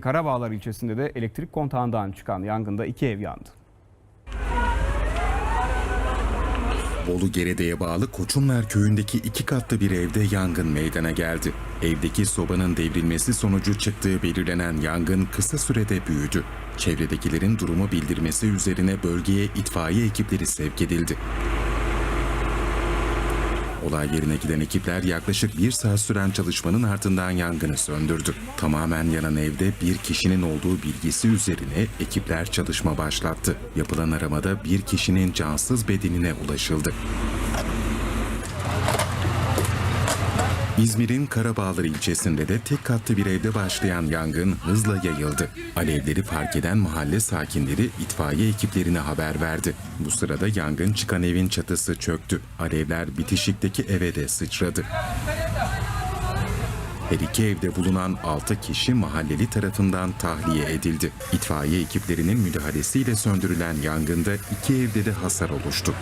Karabağlar ilçesinde de elektrik kontağından çıkan yangında iki ev yandı. Bolu Gerede'ye bağlı Koçunlar köyündeki iki katlı bir evde yangın meydana geldi. Evdeki sobanın devrilmesi sonucu çıktığı belirlenen yangın kısa sürede büyüdü. Çevredekilerin durumu bildirmesi üzerine bölgeye itfaiye ekipleri sevk edildi. Olay yerine giden ekipler yaklaşık bir saat süren çalışmanın ardından yangını söndürdü. Tamamen yanan evde bir kişinin olduğu bilgisi üzerine ekipler çalışma başlattı. Yapılan aramada bir kişinin cansız bedenine ulaşıldı. İzmir'in Karabağlar ilçesinde de tek katlı bir evde başlayan yangın hızla yayıldı. Alevleri fark eden mahalle sakinleri itfaiye ekiplerine haber verdi. Bu sırada yangın çıkan evin çatısı çöktü. Alevler bitişikteki eve de sıçradı. Her iki evde bulunan 6 kişi mahalleli tarafından tahliye edildi. İtfaiye ekiplerinin müdahalesiyle söndürülen yangında iki evde de hasar oluştu.